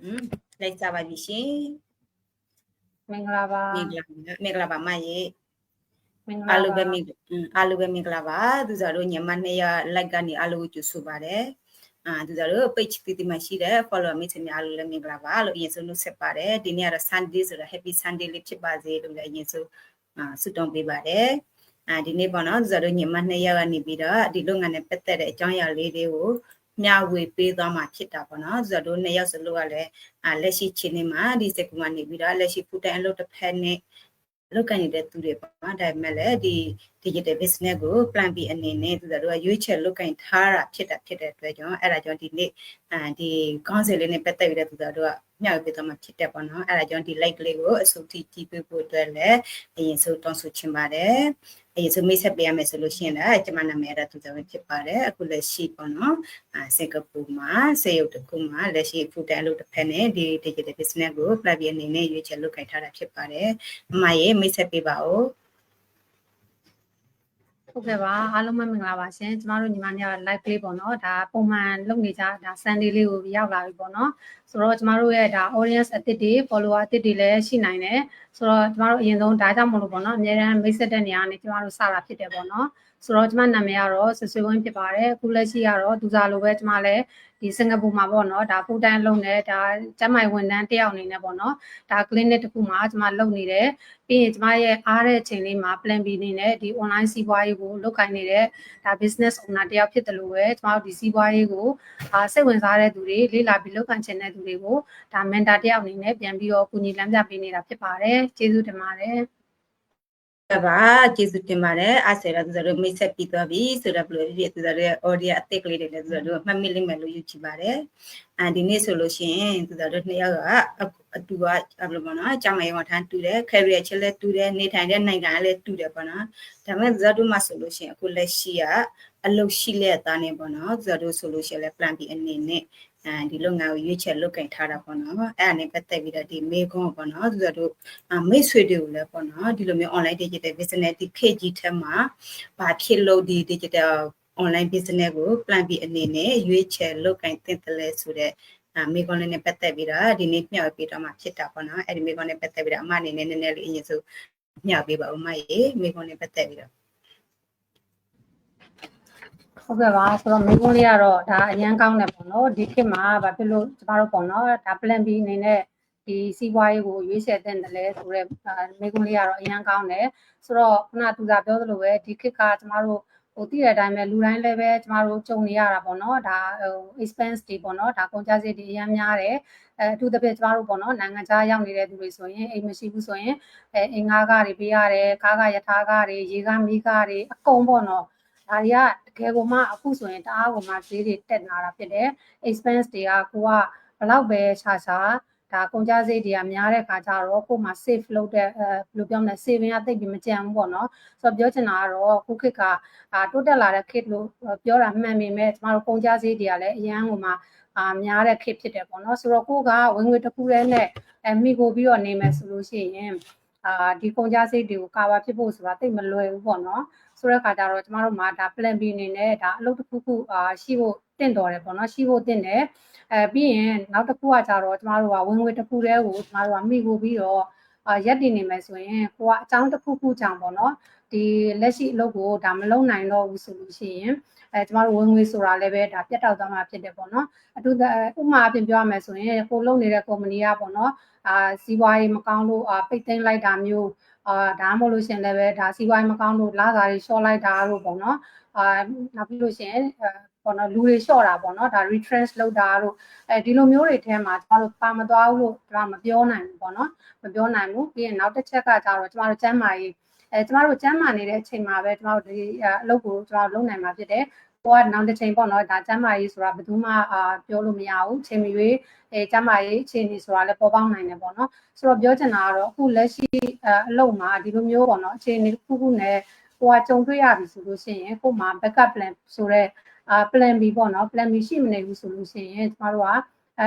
။လိုက်ကြပါပြီရှင်။မင်္ဂလာပါ။မင်္ဂလာပါမင်္ဂလာပါမရေ။မင်္ဂလာပါ။အားလုံးပဲမင်္ဂလာ။အားလုံးပဲမင်္ဂလာပါ။သူစားတို့ညမနေ့ရ like ကနေအားလုံးကိုကျူဆူပါတယ်။အာသူတို့ page တီတီမှာရှိတဲ့ follower မိတ်ဆွေများလို့လည်းမင်္ဂလာပါလို့အရင်ဆုံးနှုတ်ဆက်ပါတယ်ဒီနေ့ကတော့ Sunday ဆိုတော့ Happy Sunday လေးဖြစ်ပါစေလို့လည်းအရင်ဆုံးအာဆုတောင်းပေးပါတယ်အာဒီနေ့ပေါ့နော်သူတို့ညီမနှစ်ယောက်ကနေပြီးတော့ဒီလုပ်ငန်းနဲ့ပတ်သက်တဲ့အကြောင်းအရာလေးတွေကို မျှဝေပေးသွားမှာဖြစ်တာပေါ့နော်သူစားတို့နှစ်ယောက်စလုံးကလည်းအာလက်ရှိချိန်နေမှာဒီစက်ကူမှာနေပြီးတော့လက်ရှိ full time အလုပ်တစ်ဖက်နဲ့လုပ်ကိုင်နေတဲ့သူတွေပေါ့နော်ဒါပေမဲ့လည်းဒီ digital business ကို plan B အနေနဲ့သူတို့ကရွေးချယ်လုပ်ကိုင်ထားတာဖြစ်တာဖြစ်တဲ့အတွက်ကြောင့်အဲ့ဒါကြောင့်ဒီနေ့အဲဒီကောင်းစင်လေးနဲ့ပတ်သက်ပြီးတော့သူတို့က မျှဝေပေးသွားမှာဖြစ်တဲ့ပေါ့နော်အဲ့ဒါကြောင့်ဒီ like လေးကိုအစုထိကြည့်ပေးဖို့အတွက်လည်းအရင်ဆုံးတောင်းဆိုချင်ပါတယ်အရင်ဆုံးမိတ်ဆက်ပေးရမယ်ဆိုလို့ရှိရင်လည်းကျွန်မနာမည်ရသူတို့ဖြစ်ပါတယ်အခုလက်ရှိပေါ့နော်အဲစင်ကာပူမှာစေရုပ်တစ်ခုမှာလက်ရှိ full time လုပ်တစ်ဖက်နဲ့ဒီ digital business ကို plan B အနေနဲ့ရွေးချယ်လုပ်ကိုင်ထားတာဖြစ်ပါတယ်အမရေမိတ်ဆက်ပေးပါဦး ဟုတ်ကဲ့ပါအားလုံးပဲမင်္ဂလာပါရှင်ကျမတို့ညီမများ live လေးပေါ့နော်ဒါပုံမှန်လုပ်နေကြဒါ Sunday လေးကိုရောက်လာပြီပေါ့နော်ဆိုတော့ကျမတို့ရဲ့ဒါ audience အသစ်တွေ follower အသစ်တွေလည်းရှိနိုင်တယ်ဆိုတော့ကျမတို့အရင်ဆုံးဒါကြောင့်မလို့ပေါ့နော်အများအားမိတ်ဆက်တဲ့နေရာကနေကျမတို့စတာဖြစ်တယ်ပေါ့နော် ဆိုတော့ကျမနာမည်ကတော့ဆွဆွေဝင်းဖြစ်ပါတယ်အခုလက်ရှိကတော့ဒူစာလိုပဲကျမလည်းဒီစင်ကာပူမှာပေါ့နော်ဒါ full time လုပ်နေဒါကျမဝန်ထမ်းတယောက်အနေနဲ့ပေါ့နော်ဒါ clinic တစ်ခုမှာကျမလုပ်နေတယ်ပြီးရင်ကျမရဲ့အားတဲ့အချိန်လေးမှာ plan B နေနဲ့ဒီ online စီးပွားရေးကိုလုပ်ကိုင်နေတဲ့ဒါ business owner တယောက်ဖြစ်တယ်လို့ပဲကျမတို့ဒီစီးပွားရေးကိုအာစိတ်ဝင်စားတဲ့သူတွေလေ့လာပြီးလုပ်ကိုင်ချင်တဲ့သူတွေကိုဒါ mentor တယောက်အနေနဲ့ပြန်ပြီးတော့ကူညီလမ်းပြပေးနေတာဖြစ်ပါတယ်ကျေးဇူးတင်ပါတယ်က ပါကျေးဇူးတင်ပါတယ်အဆရာသူတို့မိတ်ဆက်ပြီးသွားပြီဆိုတော့ဘယ်လိုဖြစ်သူတို့ရဲ့ audio အသစ်ကလေးတွေလည်းသူတို့မှတ်မိလိမ့်မယ်လို့ယူချပါတယ်အဲဒီနေ့ဆိုလို့ရှိရင်သူတို့နှစ်ယောက်ကအတူကဘယ်လိုပေါ့နော်အကြောင်းအရာထမ်းတူတယ် career ချက်လည်းတူတယ်နေထိုင်တဲ့နိုင်ငံလည်းတူတယ်ပေါ့နော်ဒါပေမဲ့သူတို့မှဆိုလို့ရှိရင်အခုလက်ရှိကအလုပ်ရှိလက်သားနေပေါ့နော်သူတို့ဆိုလို့ရှိရင်လည်း plan B အနေနဲ့ အဲဒီလုပ်ငန်းကိုရွေးချယ်လုပ်ကင်ထားတာပေါ့နော်အဲ့ဒါနဲ့ပတ်သက်ပြီးတော့ဒီမေကွန်ပေါ့နော်သူတို့မိတ်ဆွေတွေကိုလည်းပေါ့နော်ဒီလိုမျိုး online digital business ဒီ KG ထက်မှာဘာဖြစ်လို့ဒီ digital online business ကို plan B အနေနဲ့ရွေးချယ်လုပ်ကင်သင့်တယ်လဲဆိုတော့အမေကွန်လေးနဲ့ပတ်သက်ပြီးတော့ဒီနေ့မျှဝေပေးတော့မှာဖြစ်တာပေါ့နော်အဲ့ဒီမေကွန်နဲ့ပတ်သက်ပြီးတော့အမအနေနဲ့နည်းနည်းလေးအရင်ဆုံးမျှဝေပေးပါဦးမရေမေကွန်နဲ့ပတ်သက်ပြီးတော့ ဟုတ်ကဲ့ပါဆိုတော့မိကုန်းလေးကတော့ဒါအရန်ကောင်းတယ်ပေါ့နော်ဒီခေတ်မှာဘာဖြစ်လို့ကျမတို့ပေါ့နော်ဒါ plan B အနေနဲ့ဒီစီးပွားရေးကိုရွေးချယ်တဲ့တယ်လဲဆိုတော့မိကုန်းလေးကတော့အရန်ကောင်းတယ်ဆိုတော့ခုနသူသာပြောသလိုပဲဒီခေတ်ကကျမတို့ဟိုတည်တဲ့အတိုင်းပဲလူတိုင်းလည်းပဲကျမတို့ကြုံနေရတာပေါ့နော်ဒါဟို expense တွေပေါ့နော်ဒါကုန်ကျစရိတ်တွေအများများတယ်အဲအထူးသဖြင့်ကျမတို့ပေါ့နော်နိုင်ငံခြားရောက်နေတဲ့သူတွေဆိုရင်အိမ်မရှိဘူးဆိုရင်အဲအင်္ဂါကတွေပေးရတယ်ကားကယထာကတွေရေကမီးကတွေအကုန်ပေါ့နော် ဒါတွေကတကယ်ကိုမှအခုဆိုရင်တအားကိုမှဈေးတွေတက်လာတာဖြစ်တယ် expense တွေကကိုကဘလောက်ပဲခြားခြားဒါကုန်ကျစရိတ်တွေကများတဲ့ခါကျတော့ကို့မှာ save လုပ်တဲ့အဲဘယ်လိုပြောမလဲ saving ကတိတ်ပြီးမကြံဘူးပေါ့နော်ဆိုတော့ပြောချင်တာကတော့ခုခေတ်ကအာတိုးတက်လာတဲ့ခေတ်လို့ပြောတာမှန်ပေမဲ့ကျမတို့ကုန်ကျစရိတ်တွေကလည်းအရန်ဟိုမှာအာများတဲ့ခေတ်ဖြစ်တယ်ပေါ့နော်ဆိုတော့ကိုကဝင်ငွေတစ်ခုတည်းနဲ့အဲမိကိုပြီးတော့နေမယ်ဆိုလို့ရှိရင်အာဒီကုန်ကျစရိတ်တွေကိုကာဗာဖြစ်ဖို့ဆိုတာတိတ်မလွယ်ဘူးပေါ့နော် ဆိုတဲ့ခါကျတော့ကျမတို့မှာဒါ plan B အနေနဲ့ဒါအလုပ်တစ်ခုခုအာရှိဖို့တင့်တော်တယ်ပေါ့နော်ရှိဖို့တင့်တယ်အဲပြီးရင်နောက်တစ်ခုကကြတော့ကျမတို့ကဝင်ငွေတစ်ခုတည်းကိုကျမတို့ကမိကိုပြီးတော့အာရက်တည်နေမယ်ဆိုရင်ကိုကအကြောင်းတစ်ခုခုကြောင့်ပေါ့နော်ဒီလက်ရှိအလုပ်ကိုဒါမလုပ်နိုင်တော့ဘူးဆိုလို့ရှိရင်အဲကျမတို့ဝင်ငွေဆိုတာလည်းပဲဒါပြတ်တောက်သွားမှာဖြစ်တယ်ပေါ့နော်အထူးဥမာအပြင်ပြောရမယ်ဆိုရင်ကိုလုပ်နေတဲ့ကုမ္ပဏီကပေါ့နော်အာစီးပွားရေးမကောင်းလို့အာပိတ်သိမ်းလိုက်တာမျိုး အာဒါမှမဟုတ်လို့ရှင်လည်းပဲဒါစီးပွားရေးမကောင်းလို့လာစားတွေရှော့လိုက်တာလို့ပေါ့နော်အာနောက်ပြီးလို့ရှင်ပေါ့နော်လူတွေလျှော့တာပေါ့နော်ဒါ retrench လုပ်တာတို့အဲဒီလိုမျိုးတွေထဲမှာကျမတို့ပါမသွားဘူးလို့ကျမမပြောနိုင်ဘူးပေါ့နော်မပြောနိုင်ဘူးပြီးရင်နောက်တစ်ချက်ကကြတော့ကျမတို့ကျန်းမာရေးအဲကျမတို့ကျန်းမာနေတဲ့အချိန်မှာပဲကျမတို့ဒီအလုပ်ကိုကျမတို့လုပ်နိုင်မှာဖြစ်တယ် ကိုကနောက်တစ်ချိန်ပေါ့နော်ဒါကျမ်းမာရေးဆိုတာဘယ်သူမှအာပြောလို့မရဘူးချိန်မရွေးအဲကျမ်းမာရေးအခြေအနေဆိုတာလည်းပေါ်ပေါက်နိုင်တယ်ပေါ့နော်ဆိုတော့ပြောချင်တာကတော့အခုလက်ရှိအလုပ်မှာဒီလိုမျိုးပေါ့နော်အခြေအနေတစ်ခုခုနဲ့ကိုကကြုံတွေ့ရပြီဆိုလို့ရှိရင်ကိုမှ backup plan ဆိုတော့အာ plan B ပေါ့နော် plan B ရှိမနေဘူးဆိုလို့ရှိရင်ကျမတို့က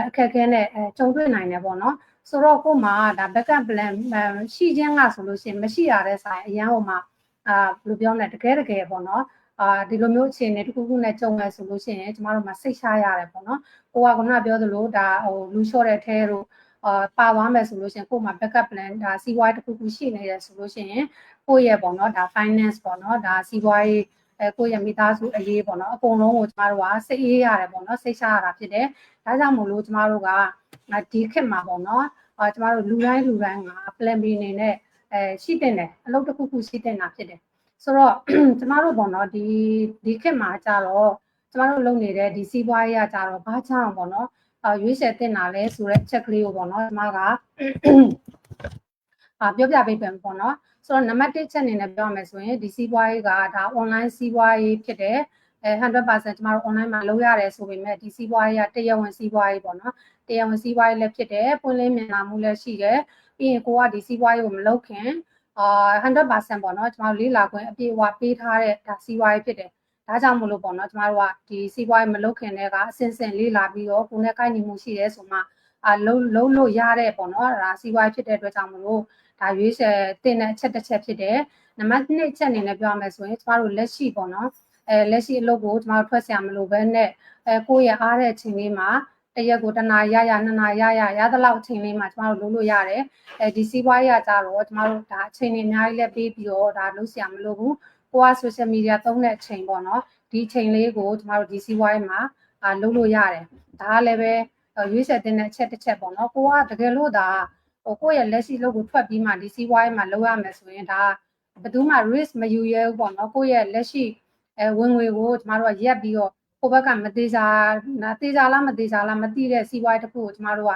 အခက်အခဲနဲ့ကြုံတွေ့နိုင်တယ်ပေါ့နော်ဆိုတော့ကိုမှဒါ backup plan ရှိခြင်းကဆိုလို့ရှိရင်မရှိရတဲ့ဆိုင်အရန်ဟိုမှာအာဘယ်လိုပြောမလဲတကယ်တကယ်ပေါ့နော် အာဒီလိုမျိုးအခြေအနေတစ်ခုခုနဲ့ကြုံရဆိုလို့ရှိရင်ကျမတို့မှာစိတ်ချရတယ်ပေါ့နော်ကိုကခုနပြောသလိုဒါဟိုလူလျှော့တဲ့ထဲတို့အာပါသွားမယ်ဆိုလို့ရှိရင်ကို့မှာ backup plan ဒါစီးပွားရေးတစ်ခုခုရှိနေတယ်ဆိုလို့ရှိရင်ကိုယ့်ရဲ့ပေါ့နော်ဒါ finance ပေါ့နော်ဒါစီးပွားရေးအဲကိုယ့်ရဲ့မိသားစုအရေးပေါ့နော်အကုန်လုံးကိုကျမတို့ကစိတ်အေးရတယ်ပေါ့နော်စိတ်ချရတာဖြစ်တယ်ဒါကြောင့်မို့လို့ကျမတို့ကဒီခေတ်မှာပေါ့နော်အာကျမတို့လူတိုင်းလူတိုင်းက plan B အနေနဲ့အဲရှိတင်တယ်အလုပ်တစ်ခုခုရှိတင်တာဖြစ်တယ် ဆိုတော့ကျမတို့ပေါ့နော်ဒီဒီခေတ်မှာကြတော့ကျမတို့လုပ်နေတဲ့ဒီစီးပွားရေးကကြတော့ဘာကြောင့်ပေါ့နော်အာရွေးချယ်တင်တာလဲဆိုတဲ့အချက်ကလေးကိုပေါ့နော်ကျမကအာပြောပြပေးပြန်ပေါ့နော်ဆိုတော့နံပါတ်1ချက်အနေနဲ့ပြောရမယ်ဆိုရင်ဒီစီးပွားရေးကဒါ online စီးပွားရေးဖြစ်တယ်အဲ100%ကျမတို့ online မှာလုပ်ရတယ်ဆိုပေမဲ့ဒီစီးပွားရေးကတရားဝင်စီးပွားရေးပေါ့နော်တရားဝင်စီးပွားရေးလည်းဖြစ်တယ်ပွင့်လင်းမြင်သာမှုလည်းရှိတယ်ပြီးရင်ကိုကဒီစီးပွားရေးကိုမလုပ်ခင် အာ100%ပေါ့နော်ကျမတို့လေးလာခွင့်အပြည့်အဝပေးထားတဲ့ဒါစီးပွားရေးဖြစ်တယ်ဒါကြောင့်မလို့ပေါ့နော်ကျမတို့ကဒီစီးပွားရေးမလုပ်ခင်တည်းကအစင်စင်လေးလာပြီးတော့ကိုယ်နဲ့ကိုက်ညီမှုရှိရဲဆိုမှအာလုံးလုံးလို့ရတဲ့ပေါ့နော်ဒါစီးပွားရေးဖြစ်တဲ့အတွက်ကြောင့်မလို့ဒါရွေးချယ်တင်တဲ့အချက်တစ်ချက်ဖြစ်တယ်နံပါတ်2ချက်အနေနဲ့ပြောရမယ်ဆိုရင်ကျမတို့လက်ရှိပေါ့နော်အဲလက်ရှိအလုပ်ကိုကျမတို့ထွက်ဆရာမလို့ပဲနဲ့အဲကိုယ့်ရဲ့အားတဲ့အချိန်လေးမှာ တရက်ကိုတနာရရနှစ်နာရရရသလောက်အချိန်လေးမှာကျမတို့လုပ်လို့ရတယ်အဲဒီစီးပွားရေးကကြတော့ကျမတို့ဒါအချိန်လေးအများကြီးလည်းပေးပြီးတော့ဒါလုပ်ဆရာမလို့ဘူးကိုက social media သုံးတဲ့အချိန်ပေါ့နော်ဒီအချိန်လေးကိုကျမတို့ဒီစီးပွားရေးမှာအာလုပ်လို့ရတယ်ဒါကလည်းပဲရွေးချယ်တဲ့အချက်တစ်ချက်ပေါ့နော်ကိုကတကယ်လို့ဒါဟိုကိုယ့်ရဲ့လက်ရှိလုပ်ကိုထွက်ပြီးမှဒီစီးပွားရေးမှာလုပ်ရမယ်ဆိုရင်ဒါဘယ်သူမှ risk မယူရဲဘူးပေါ့နော်ကိုယ့်ရဲ့လက်ရှိအဲဝင်ငွေကိုကျမတို့ကရက်ပြီးတော့ ကိုဘက်ကမသေးစားနာသေးစားလားမသေးစားလားမသိတဲ့စီးပွားရေးတစ်ခုကိုကျမတို့က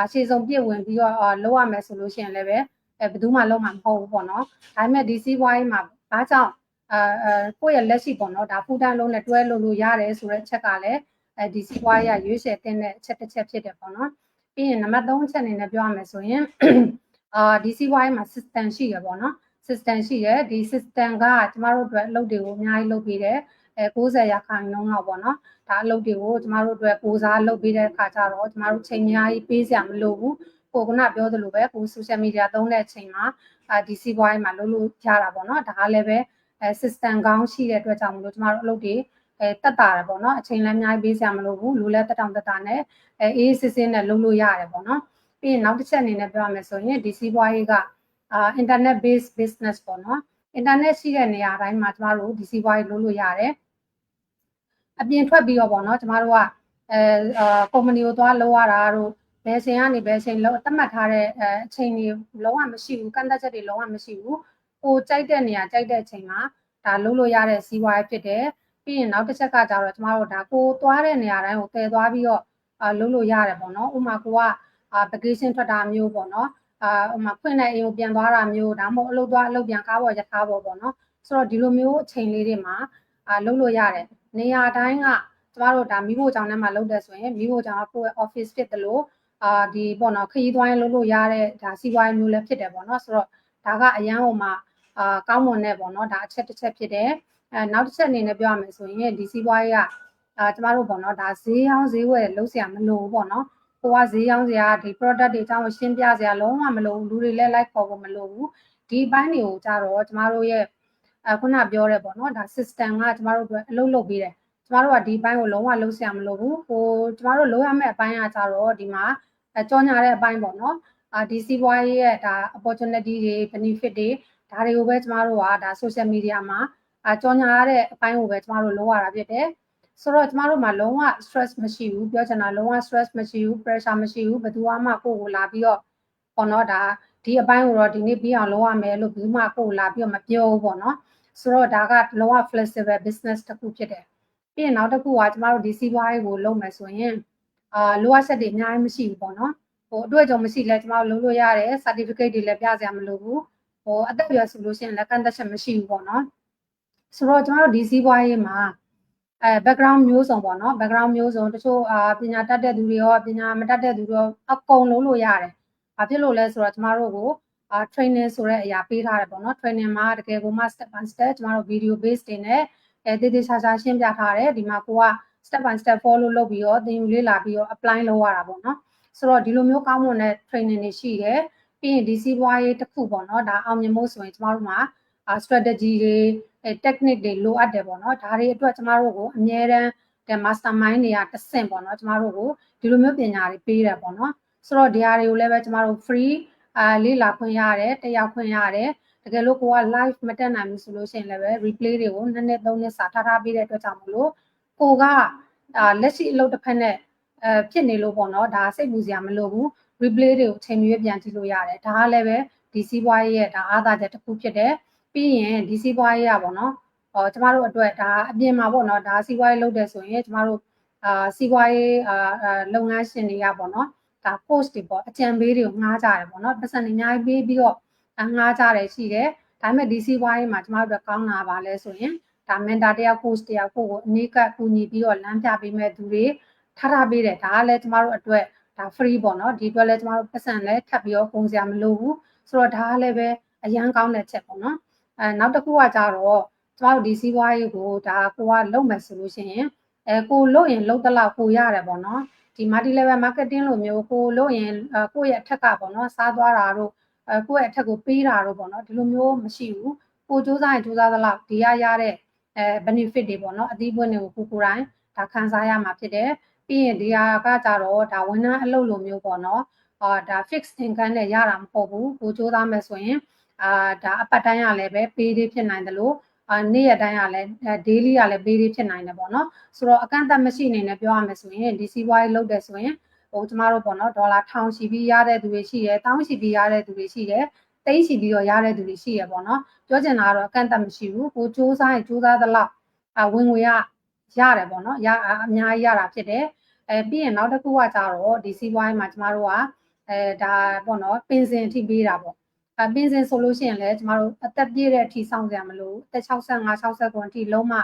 အခြေဆုံးပြည့်ဝင်ပြီးတော့လုပ်ရမယ်ဆိုလို့ရှိရင်လည်းပဲအဲဘယ်သူမှလုပ်မှာမဟုတ်ဘူးပေါ့နော်ဒါပေမဲ့ဒီစီးပွားရေးမှာဘာကြောင့်အဲကိုယ့်ရဲ့လက်ရှိပေါ့နော်ဒါဖူတန်းလုံးနဲ့တွဲလို့လို့ရတယ်ဆိုတဲ့ချက်ကလည်းအဲဒီစီးပွားရေးရွေးချယ်တဲ့အချက်တစ်ချက်ဖြစ်တယ်ပေါ့နော်ပြီးရင်နံပါတ်3ချက်အနေနဲ့ပြောရမယ်ဆိုရင်အာဒီစီးပွားရေးမှာ system ရှိရပေါ့နော် system ရှိတယ်ဒီ system ကကျမတို့အတွက်အလုပ်တွေကိုအများကြီးလုပ်ပေးတယ် အဲ90ရာခိုင်နှုန်းလောက်ပေါ့နော်ဒါအလုပ်တွေကိုကျမတို့အတွက်ပိုစားလုပ်ပေးတဲ့အခါကျတော့ကျမတို့ချိန်အများကြီးပေးစရာမလိုဘူးကိုကပြောသလိုပဲကို social media သုံးတဲ့အချိန်မှာအာဒီစီးပွားရေးမှာလုပ်လို့ရတာပေါ့နော်ဒါကလည်းပဲအဲ system ကောင်းရှိတဲ့အတွက်ကြောင့်မလို့ကျမတို့အလုပ်တွေအဲတက်တာတယ်ပေါ့နော်အချိန်လည်းအများကြီးပေးစရာမလိုဘူးလူလည်းတက်တောင်တက်တာနဲ့အဲအေးစစ်စစ်နဲ့လုပ်လို့ရတယ်ပေါ့နော်ပြီးရင်နောက်တစ်ချက်အနေနဲ့ပြောရမယ်ဆိုရင်ဒီစီးပွားရေးကအာ internet based business ပေါ့နော် internet ရှိတဲ့နေရာတိုင်းမှာကျမတို့ဒီစီးပွားရေးလုပ်လို့ရတယ် အပြင်ထွက်ပြီးတော့ပေါ့နော်ကျမတို့ကအဲအာကုမ္ပဏီကိုသွားလုပ်ရတာတို့ဘယ်ချိန်ကနေဘယ်ချိန်လောက်သတ်မှတ်ထားတဲ့အချိန်တွေလုံးဝမရှိဘူးကန့်သက်ချက်တွေလုံးဝမရှိဘူးကိုကြိုက်တဲ့နေရာကြိုက်တဲ့အချိန်မှာဒါလုပ်လို့ရတဲ့စီးပွားရေးဖြစ်တယ်ပြီးရင်နောက်တစ်ချက်ကကြတော့ကျမတို့ဒါကိုသွားတဲ့နေရာတိုင်းကိုတည်သွားပြီးတော့အာလုပ်လို့ရတယ်ပေါ့နော်ဥမာကိုကအာ vacation ထွက်တာမျိုးပေါ့နော်အာဥမာဖွင့်တဲ့အိမ်ကိုပြန်သွားတာမျိုးဒါမှမဟုတ်အလုပ်သွားအလုပ်ပြန်ကားပေါ်ရထားပေါ်ပေါ့နော်ဆိုတော့ဒီလိုမျိုးအချိန်လေးတွေမှာအာလုပ်လို့ရတယ် နေရာတိုင်းကကျမတို့ဒါမိဖို့ကြောင့်ထဲမှာလုပ်တဲ့ဆိုရင်မိဖို့ကြောင့်ကိုယ့်ရဲ့ office ဖြစ်တယ်လို့အာဒီပေါ့နော်ခရီးသွားရင်လုပ်လို့ရတဲ့ဒါစီးပွားရေးမျိုးလည်းဖြစ်တယ်ပေါ့နော်ဆိုတော့ဒါကအရန်ဟိုမှာအာကောင်းမွန်တဲ့ပေါ့နော်ဒါအချက်တစ်ချက်ဖြစ်တယ်အဲနောက်တစ်ချက်အနေနဲ့ပြောရမယ်ဆိုရင်ဒီစီးပွားရေးကအာကျမတို့ပေါ့နော်ဒါဈေးရောင်းဈေးဝယ်လုံးစရာမလိုဘူးပေါ့နော်ကိုကဈေးရောင်းစရာဒီ product တွေအကြောင်းရှင်းပြစရာလုံးဝမလိုဘူးလူတွေလည်း like ပေါ်ဖို့မလိုဘူးဒီဘိုင်းတွေကိုကြတော့ကျမတို့ရဲ့ အခုနပြောရဲပေါ့နော်ဒါ system ကကျမတို့အတွက်အလုပ်လုပ်ပေးတယ်ကျမတို့ကဒီဘိုင်းကိုလုံးဝလုံးစရာမလိုဘူးဟိုကျမတို့လုံးရမယ့်အပိုင်းကကြတော့ဒီမှာအကြောညာတဲ့အပိုင်းပေါ့နော်အာဒီစီးပွားရေးရဲ့ဒါ opportunity တွေ benefit တွေဒါတွေကိုပဲကျမတို့ကဒါ social media မှာအကြောညာရတဲ့အပိုင်းကိုပဲကျမတို့လုံးရတာဖြစ်တယ်ဆိုတော့ကျမတို့မှာလုံးဝ stress မရှိဘူးပြောချင်တာလုံးဝ stress မရှိဘူး pressure မရှိဘူးဘယ်သူမှကိုယ့်ကိုလာပြီးတော့ပေါ့နော်ဒါဒီအပိုင်းကိုတော့ဒီနေ့ပြီးအောင်လုပ်ရမယ်လို့ဘယ်သူမှကိုယ့်ကိုလာပြီးတော့မပြောဘူးပေါ့နော် ဆိုတော့ဒါကလုံးဝ flexible business တစ်ခုဖြစ်တယ်ပြီးရင်နောက်တစ်ခုကကျမတို့ဒီစီးပွားရေးကိုလုပ်မယ်ဆိုရင်အာလိုအပ်ချက်တွေအများကြီးမရှိဘူးပေါ့နော်ဟိုအတွေ့အကြုံမရှိလဲကျမတို့လုပ်လို့ရတယ် certificate တွေလည်းပြစရာမလိုဘူးဟိုအသက်အရွယ်ဆိုလို့ရှိရင်လည်းကန့်သက်ချက်မရှိဘူးပေါ့နော်ဆိုတော့ကျမတို့ဒီစီးပွားရေးမှာအဲ background မျိုးစုံပေါ့နော် background မျိုးစုံတချို့အာပညာတတ်တဲ့သူတွေရောပညာမတတ်တဲ့သူတွေရောအကုန်လုံးလို့ရတယ်။ဘာဖြစ်လို့လဲဆိုတော့ကျမတို့ကို အာ training ဆိုတဲ့အရာပေးထားတယ်ပေါ့နော် training မှာတကယ်ကိုမှ step by step ကျမတို့ video base တွေနဲ့အဲတည်တည်ချာချာရှင်းပြထားတယ်ဒီမှာကိုက step by step follow လုပ်ပြီးတော့သင်ယူလေ့လာပြီးတော့ apply လုပ်ရတာပေါ့နော်ဆိုတော့ဒီလိုမျိုးကောင်းမွန်တဲ့ training တွေရှိတယ်ပြီးရင်ဒီစီးပွားရေးတစ်ခုပေါ့နော်ဒါအောင်မြင်ဖို့ဆိုရင်ကျမတို့မှာ strategy တွေအဲ technique တွေလိုအပ်တယ်ပေါ့နော်ဒါတွေအတွက်ကျမတို့ကိုအမြဲတမ်းတဲ့ mastermind တွေကတဆင့်ပေါ့နော်ကျမတို့ကိုဒီလိုမျိုးပညာတွေပေးတယ်ပေါ့နော်ဆိုတော့ဒီဟာတွေကိုလည်းပဲကျမတို့ free အာလေ့လာခွင့်ရတယ်တရားခွင့်ရတယ်တကယ်လို့ကိုက live မတက်နိုင်ဘူးဆိုလို့ရှိရင်လည်းပဲ replay တွေကိုနှစ်နှစ်သုံးနှစ်စာထားထားပေးတဲ့အတွက်ကြောင့်မလို့ကိုကအာလက်ရှိအလုပ်တစ်ဖက်နဲ့အဲဖြစ်နေလို့ပေါ့နော်ဒါစိတ်ပူစရာမလိုဘူး replay တွေကိုချိန်မြဲပြန်ကြည့်လို့ရတယ်ဒါကလည်းပဲဒီစီးပွားရေးရဲ့ဒါအားသာချက်တစ်ခုဖြစ်တယ်ပြီးရင်ဒီစီးပွားရေးရပေါ့နော်ဟောကျမတို့အတွက်ဒါအပြင်မှာပေါ့နော်ဒါစီးပွားရေးလုပ်တယ်ဆိုရင်ကျမတို့အာစီးပွားရေးအာလုပ်ငန်းရှင်တွေကပေါ့နော် ဒါ post တွေပေါ့အကြံပေးတွေကိုငှားကြတယ်ပေါ့နော်ပတ်စံတွေအများကြီးပေးပြီးတော့ငှားကြတယ်ရှိတယ်ဒါပေမဲ့ဒီစီးပွားရေးမှာကျမတို့ကောင်းတာပါလဲဆိုရင်ဒါ mentor တယောက် post တယောက်ကိုအနည်းကကူညီပြီးတော့လမ်းပြပေးမဲ့သူတွေထားထားပေးတယ်ဒါကလည်းကျမတို့အတွက်ဒါ free ပေါ့နော်ဒီအတွက်လည်းကျမတို့ပတ်စံလည်းထပ်ပြီးတော့ပုံစရာမလိုဘူးဆိုတော့ဒါကလည်းပဲအရန်ကောင်းတဲ့ချက်ပေါ့နော်အဲနောက်တစ်ခုကကြတော့ကျမတို့ဒီစီးပွားရေးကိုဒါကိုကလုပ်မယ်ဆိုလို့ရှိရင်အဲကိုလုပ်ရင်လုပ်တလောက်ကိုရတယ်ပေါ့နော် ဒီ multi level marketing လိုမျိုးကိုလုပ်ရင်ကိုယ့်ရဲ့အထက်ကပေါ့နော်စားသွားတာတို့အဲကိုယ့်ရဲ့အထက်ကိုပေးတာတို့ပေါ့နော်ဒီလိုမျိုးမရှိဘူးကိုစူးစမ်းရင်စူးစမ်းသလောက်ဒီရရတဲ့အဲ benefit တွေပေါ့နော်အသီးပွင့်တွေကိုကိုကိုယ်တိုင်ဒါခံစားရမှာဖြစ်တယ်ပြီးရင်ဒီဟာကကြတော့ဒါဝန်ထမ်းအလုပ်လိုမျိုးပေါ့နော်အာဒါ fixed income နဲ့ရတာမဟုတ်ဘူးကိုစူးစမ်းမယ်ဆိုရင်အာဒါအပတ်တိုင်းရလည်းပဲပေးသေးဖြစ်နိုင်တယ်လို့အာ နေ့ရက်တိုင်းကလည်း daily ကလည်းပေးသေးဖြစ်နိုင်တယ်ပေါ့နော်ဆိုတော့အကန့်အသတ်မရှိနေနဲ့ပြောရမယ်ဆိုရင်ဒီစီးပွားရေးလုပ်တယ်ဆိုရင်ဟိုကျမတို့ပေါ့နော်ဒေါ်လာ1000ရှိပြီးရတဲ့သူတွေရှိတယ်1000ရှိပြီးရတဲ့သူတွေရှိတယ်တိတ်ရှိပြီးတော့ရတဲ့သူတွေရှိရပေါ့နော်ပြောချင်တာကတော့အကန့်အသတ်မရှိဘူးကိုစူးစမ်းရင်စူးစမ်းသလောက်အဝင်ငွေကရတယ်ပေါ့နော်ရအများကြီးရတာဖြစ်တယ်အဲပြီးရင်နောက်တစ်ခုကကြတော့ဒီစီးပွားရေးမှာကျမတို့ကအဲဒါပေါ့နော်ပင်စင်အထိပေးတာပေါ့ အပင်စင်ဆိုလို့ရှိရင်လည်းကျမတို့အသက်ပြည့်တဲ့အထိစောင့်ကြရမလို့အသက်65 69အထိလုံးမ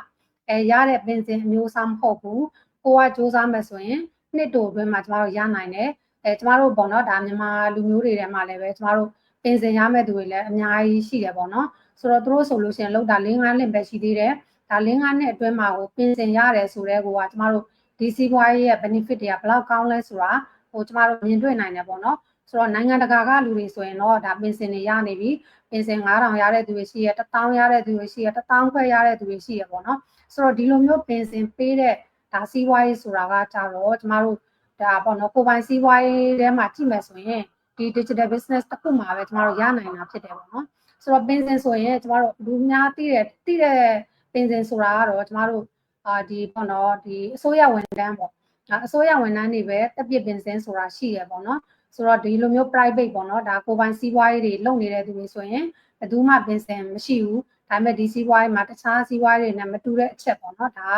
အဲရတဲ့ပင်စင်အမျိုးအစားမဟုတ်ဘူးကိုကစူးစမ်းမယ်ဆိုရင်နှစ်တိုအတွင်းမှာကျမတို့ရနိုင်တယ်အဲကျမတို့ပေါ့နော်ဒါမြန်မာလူမျိုးတွေထဲမှာလည်းပဲကျမတို့ပင်စင်ရမဲ့သူတွေလည်းအများကြီးရှိတယ်ပေါ့နော်ဆိုတော့သူတို့ဆိုလို့ရှိရင်လောက်တာ၄၅နှစ်ပဲရှိသေးတယ်ဒါ၄၅နှစ်အတွင်းမှာကိုပင်စင်ရတယ်ဆိုတဲ့ကိုကကျမတို့ဒီစီးပွားရေးရဲ့ benefit တွေကဘယ်လောက်ကောင်းလဲဆိုတာဟိုကျမတို့မြင်တွေ့နိုင်တယ်ပေါ့နော် ဆိုတော့နိုင်ငံတကာကလူတွေဆိုရင်တော့ဒါပင်စင်တွေရနေပြီပင်စင်9000ရတဲ့သူတွေရှိရ1000ရတဲ့သူတွေရှိရ1000ခွဲရတဲ့သူတွေရှိရပေါ့နော်ဆိုတော့ဒီလိုမျိုးပင်စင်ပေးတဲ့ဒါစီးပွားရေးဆိုတာကကြတော့ကျမတို့ဒါပေါ့နော်ကိုပိုင်စီးပွားရေးထဲမှာကြည့်မယ်ဆိုရင်ဒီ digital business တစ်ခုမှာပဲကျမတို့ရနိုင်တာဖြစ်တယ်ပေါ့နော်ဆိုတော့ပင်စင်ဆိုရင်ကျမတို့လူများသိတဲ့သိတဲ့ပင်စင်ဆိုတာကတော့ကျမတို့အာဒီပေါ့နော်ဒီအစိုးရဝန်ထမ်းပေါ့အစိုးရဝန်ထမ်းတွေပဲတက်ပြစ်ပင်စင်ဆိုတာရှိရပေါ့နော် ဆိုတော့ဒီလိုမျိုး private ပေါ့နော်ဒါကိုပိုင်စီးပွားရေးတွေလုပ်နေတဲ့သူတွေဆိုရင်ဘယ်သူမှပင်စင်မရှိဘူးဒါပေမဲ့ဒီစီးပွားရေးမှာတခြားစီးပွားရေးတွေနဲ့မတူတဲ့အချက်ပေါ့နော်ဒါ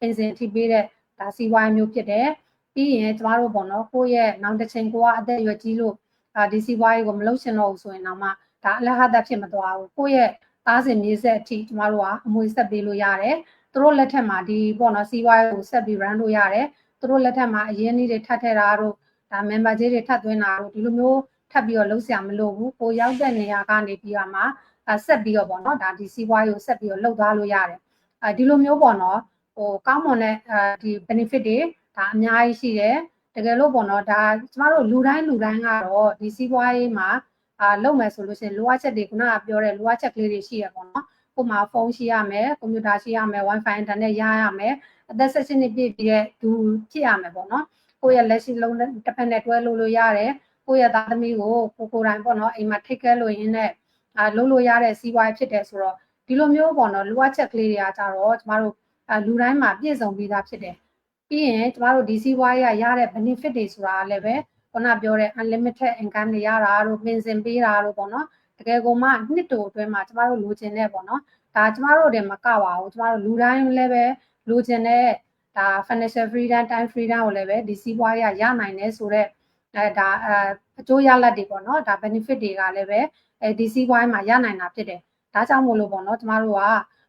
ပင်စင်ထိပေးတဲ့ဒါစီးပွားရေးမျိုးဖြစ်တယ်ပြီးရင်ကျမတို့ပေါ့နော်ကိုယ့်ရဲ့နောက်တစ်ချိန်ကိုကအသက်အရွယ်ကြီးလို့ဒါဒီစီးပွားရေးကိုမလုပ်ချင်တော့ဘူးဆိုရင်တော့မှဒါအလဟတ်ဖြစ်မသွားဘူးကိုယ့်ရဲ့သားစဉ်မြေဆက်အထိကျမတို့ကအမွေဆက်ပေးလို့ရတယ်သူတို့လက်ထက်မှာဒီပေါ့နော်စီးပွားရေးကိုဆက်ပြီး run လုပ်ရတယ်သူတို့လက်ထက်မှာအရင်နေ့တွေထပ်ထည့်တာတို့ ဒါ member ကြီးတွေထပ်သွင်းတာတို့ဒီလိုမျိုးထပ်ပြီးတော့လုပ်ဆရာမလိုဘူးကိုရောက်တဲ့နေရာကနေပြီးတော့မှဆက်ပြီးတော့ပေါ့နော်ဒါဒီစီးပွားရေးကိုဆက်ပြီးတော့လုပ်သွားလို့ရတယ်အဲဒီလိုမျိုးပေါ့နော်ဟိုကောင်းမွန်တဲ့အဲဒီ benefit တွေဒါအများကြီးရှိတယ်တကယ်လို့ပေါ့နော်ဒါကျမတို့လူတိုင်းလူတိုင်းကတော့ဒီစီးပွားရေးမှာအာလုပ်မယ်ဆိုလို့ရှိရင်လိုအပ်ချက်တွေခုနကပြောတဲ့လိုအပ်ချက်ကလေးတွေရှိရပေါ့နော်ကိုမှာဖုန်းရှိရမယ်ကွန်ပျူတာရှိရမယ် wifi internet ရရမယ်အသက်16နှစ်ပြည့်ပြီးတဲ့သူဖြစ်ရမယ်ပေါ့နော် ကိုယ့်ရဲ့လက်ရှိလုံးတစ်ဖက်နဲ့တွဲလို့လို့ရတယ်ကိုယ့်ရဲ့သားသမီးကိုကိုကိုယ်တိုင်ပေါ့နော်အိမ်မှာထိတ်ခဲလို့ရင်းနဲ့အာလုံးလို့ရတဲ့စီးပွားရေးဖြစ်တယ်ဆိုတော့ဒီလိုမျိုးပေါ့နော်လိုအပ်ချက်ကလေးတွေကကြတော့ကျမတို့လူတိုင်းမှာပြည့်စုံပြီးသားဖြစ်တယ်ပြီးရင်ကျမတို့ဒီစီးပွားရေးရရတဲ့ benefit တွေဆိုတာလည်းပဲခုနပြောတဲ့ unlimited income တွေရတာတို့ပင်စင်ပေးတာတို့ပေါ့နော်တကယ်ကိုမှနှစ်တိုအတွင်းမှာကျမတို့လိုချင်တဲ့ပေါ့နော်ဒါကျမတို့တွေမကပါဘူးကျမတို့လူတိုင်းလည်းပဲလိုချင်တဲ့ ဒါ financial freedom time freedom ကိုလည်းပဲဒီစီးပွားရေးရနိုင်တယ်ဆိုတော့အဲဒါအကျိုးရလဒ်တွေပေါ့နော်ဒါ benefit တွေကလည်းပဲအဲဒီစီးပွားရေးမှာရနိုင်တာဖြစ်တယ်ဒါကြောင့်မို့လို့ပေါ့နော်ကျမတို့က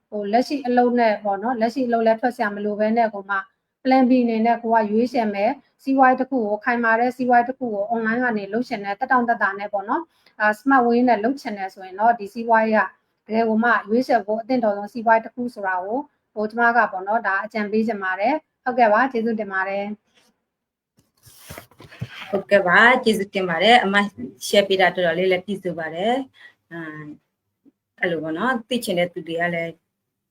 ဟိုလက်ရှိအလုပ်နဲ့ပေါ့နော်လက်ရှိအလုပ်လည်းထွက်ဆရာမလိုဘဲနဲ့ကိုမှ plan B အနေနဲ့ကိုကရွေးချယ်မယ်စီးပွားရေးတစ်ခုကိုခိုင်မာတဲ့စီးပွားရေးတစ်ခုကို online ကနေလုပ်ချင်တဲ့တက်တောင့်တက်တာနဲ့ပေါ့နော်အာ smart way နဲ့လုပ်ချင်တယ်ဆိုရင်တော့ဒီစီးပွားရေးကတကယ်ကိုမှရွေးချယ်ဖို့အသင့်တော်ဆုံးစီးပွားရေးတစ်ခုဆိုတာကို ဟိုကျမကပေါ့နော်ဒါအကြံပေးချင်ပါတယ်ဟုတ်ကဲ့ပါကျေးဇူးတင်ပါတယ်ဟုတ်ကဲ့ပါကျေးဇူးတင်ပါတယ်အမ share ပေးတာတော်တော်လေးလည်းပြည့်စုံပါတယ်အမ်အဲ့လိုပေါ့နော်သိချင်တဲ့သူတွေကလည်း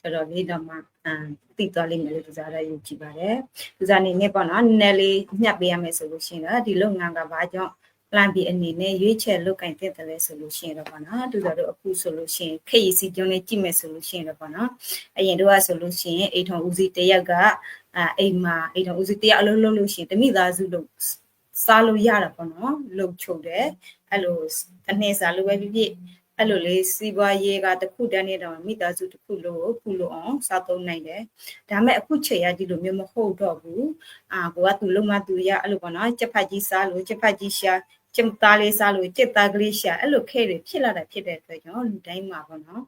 တော်တော်လေးတော့မှအမ်တည်သွားလိမ့်မယ်လို့သူစားရယူကြည့်ပါတယ်သူစားအနေနဲ့ပေါ့နော်နည်းနည်းလေးညှပ်ပေးရမယ်ဆိုလို့ရှိရင်တော့ဒီလုပ်ငန်းကဘာကြောင့် plan B အနေနဲ့ရွေးချယ်လုပ်ကင်တဲ့တယ်လဲဆိုလို့ရှိရင်တော့ပေါ့နော်သူတို့အခုဆိုလို့ရှိရင် KEC ကျွန်းလေးကြည့်မယ်ဆိုလို့ရှိရင်တော့ပေါ့နော်အရင်တော့ဆိုလို့ရှိရင်အိမ်ထုံဦးစီးတရက်ကအာအိမ်မှာအိမ်ထုံဦးစီးတရက်အလုပ်လုပ်လို့ရှိရင်တမိသားစုလို့စားလို့ရတာပေါ့နော်လှုပ်ချုပ်တယ်အဲ့လိုအနှင်းစားလို့ပဲဖြစ်ဖြစ်အဲ့လိုလေးစီးပွားရေးကတစ်ခုတန်းနဲ့တော့မိသားစုတစ်ခုလို့ပူလို့အောင်စားသုံးနိုင်တယ်ဒါမဲ့အခုချိန်ရဒီလိုမျိုးမဟုတ်တော့ဘူးအာကိုကသူလုံးမသူရအဲ့လိုပေါ့နော်ချက်ဖက်ကြီးစားလို့ချက်ဖက်ကြီးရှာ ကျမသားလေးစားလို့ချက်သားကလေးရှာအဲ့လိုခဲတွေဖြစ်လာတာဖြစ်တဲ့အတွက်ကြောင့်လူတိုင်းမှာပေါ့နော်